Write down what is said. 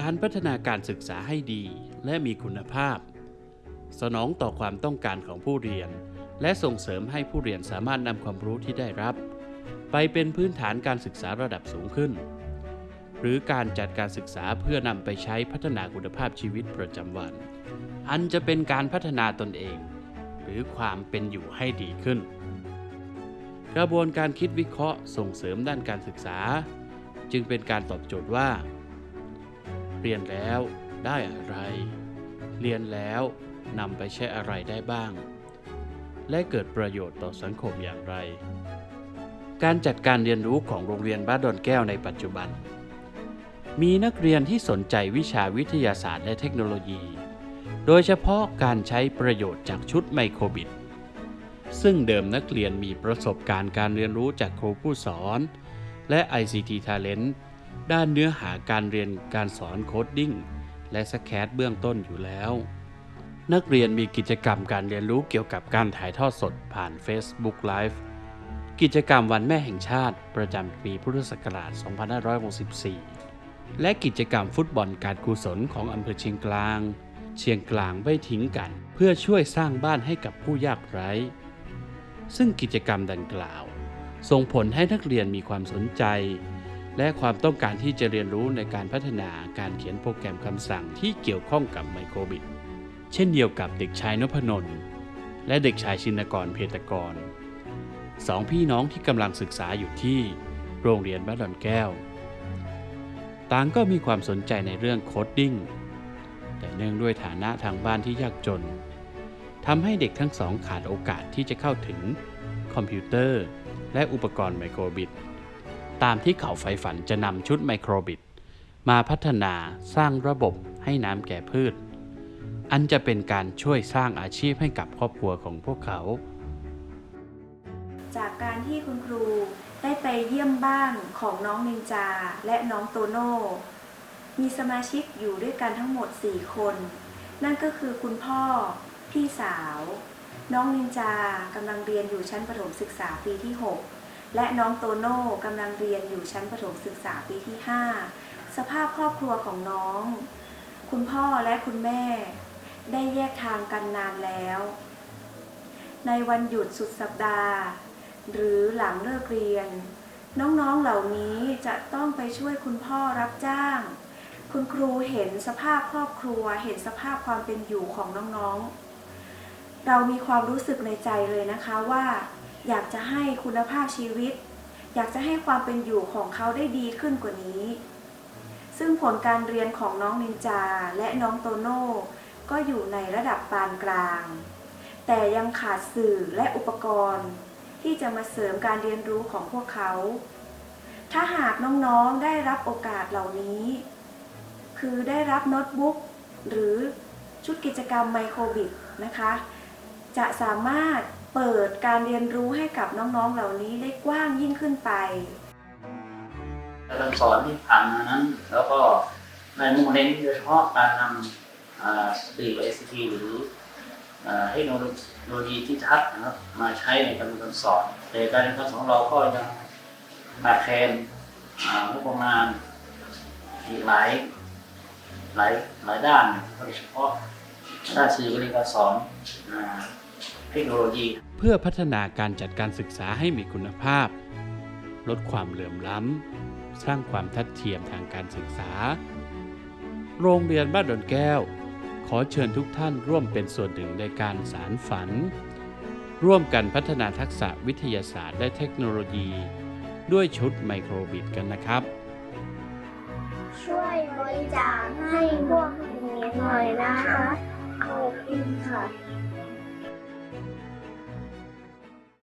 การพัฒนาการศึกษาให้ดีและมีคุณภาพ สนองต่อความต้องการของผู้เรียน และส่งเสริมให้ผู้เรียนสามารถนำความรู้ที่ได้รับ ไปเป็นพื้นฐานการศึกษาระดับสูงขึ้น หรือการจัดการศึกษาเพื่อนำไปใช้พัฒนาคุณภาพชีวิตประจำวัน อันจะเป็นการพัฒนาตนเอง หรือความเป็นอยู่ให้ดีขึ้น กระบวนการคิดวิเคราะห์ส่งเสริมด้านการศึกษา จึงเป็นการตอบโจทย์ว่า เรียนแล้วได้อะไร เรียนแล้วนำไปใช้อะไรได้บ้าง และเกิดประโยชน์ต่อสังคมอย่างไร การจัดการเรียนรู้ของโรงเรียนบ้านดอนแก้วในปัจจุบัน มีนักเรียนที่สนใจวิชาวิทยาศาสตร์และเทคโนโลยี โดยเฉพาะการใช้ประโยชน์จากชุดไมโครบิตซึ่งเดิมนักเรียนมีประสบการณ์การเรียนรู้จากครูผู้สอน และ ICT Talent ด้านเนื้อหาการเรียนการสอนโคดดิ้งและสแคตเบื้องต้นอยู่แล้ว นักเรียนมีกิจกรรมการเรียนรู้เกี่ยวกับการถ่ายทอดสดผ่าน Facebook Live กิจกรรมวันแม่แห่งชาติประจำปีพุทธศักราช 2564 และกิจกรรมฟุตบอลการกุศลของอำเภอเชียงกลาง เชียงกลางไม่ทิ้งกัน เพื่อช่วยสร้างบ้านให้กับผู้ยากไร้ ซึ่งกิจกรรมดังกล่าว ส่งผลให้นักเรียนมีความสนใจ และความต้องการที่จะเรียนรู้ในการพัฒนาการเขียนโปรแกรมคำสั่งที่เกี่ยวข้องกับไมโครบิต เช่นเดียวกับเด็กชายนพนนท์และเด็กชายชินกรเพตกรสองพี่น้องที่กำลังศึกษาอยู่ที่โรงเรียนบ้านดอนแก้ว ต่างก็มีความสนใจในเรื่องโคดดิ้ง แต่เนื่องด้วยฐานะทางบ้านที่ยากจนทำให้เด็กทั้งสองขาดโอกาสที่จะเข้าถึงคอมพิวเตอร์ และอุปกรณ์ไมโครบิต ตามที่เขาใฝ่ฝันจะนำชุดไมโครบิตมาพัฒนาสร้างระบบให้น้ำแก่พืช อันจะเป็นการช่วยสร้างอาชีพให้กับครอบครัวของพวกเขา จากการที่คุณครูได้ไปเยี่ยมบ้านของน้องนินจาและน้องโตโน่ มีสมาชิกอยู่ด้วยกันทั้งหมด 4 คน นั่นก็คือคุณพ่อ พี่สาว น้องนินจากำลังเรียนอยู่ชั้นประถมศึกษาปีที่ 6 และน้องโตโน่กำลังเรียนอยู่ชั้นประถมศึกษาปีที่ 5 สภาพครอบครัวของน้อง คุณพ่อและคุณแม่ ได้แยกทางกันนานแล้ว ในวันหยุดสุดสัปดาห์ หรือหลังเลิกเรียน น้องๆเหล่านี้จะต้องไปช่วยคุณพ่อรับจ้าง คุณครูเห็นสภาพครอบครัวเห็นสภาพความเป็นอยู่ของน้องๆ เรามีความรู้สึกในใจเลยนะคะว่า อยากจะให้คุณภาพชีวิต อยากจะให้ความเป็นอยู่ของเขาได้ดีขึ้นกว่านี้ ซึ่งผลการเรียนของน้องนินจาและน้องโตโน่ก็อยู่ในระดับปานกลาง แต่ยังขาดสื่อและอุปกรณ์ ที่จะมาเสริมการเรียนรู้ของพวกเขา ถ้าหากน้องๆได้รับโอกาสเหล่านี้ คือได้รับโน้ตบุ๊กหรือชุดกิจกรรมไมโครบิตนะคะ จะสามารถ เปิดการเรียนรู้ให้กับน้องๆเหล่านี้ได้กว้างยิ่งขึ้นไปการสอนที่ผ่านมานั้น แล้วก็ในมุ่งเน้นโดยเฉพาะการนำสตรีไอซีทีหรือเทคโนโลยีที่ทัดนะครับมาใช้ในการเรียนการสอนแต่การเรียนการสอนเราก็ยังขาดแคลนงบประมาณอีกหลายหลายหลายด้านโดยเฉพาะด้านสื่อการเรียนการสอน เทคโนโลยี เพื่อพัฒนาการจัดการศึกษาให้มีคุณภาพ ลดความเหลื่อมล้ำ สร้างความทัดเทียมทางการศึกษา โรงเรียนบ้านดอนแก้ว ขอเชิญทุกท่านร่วมเป็นส่วนหนึ่งในการสารฝัน ร่วมกันพัฒนาทักษะวิทยาศาสตร์และเทคโนโลยี ด้วยชุดไมโครบิตกันนะครับ ช่วยบริจาคให้พวกนี้หน่อยนะคะขอบคุณค่ะ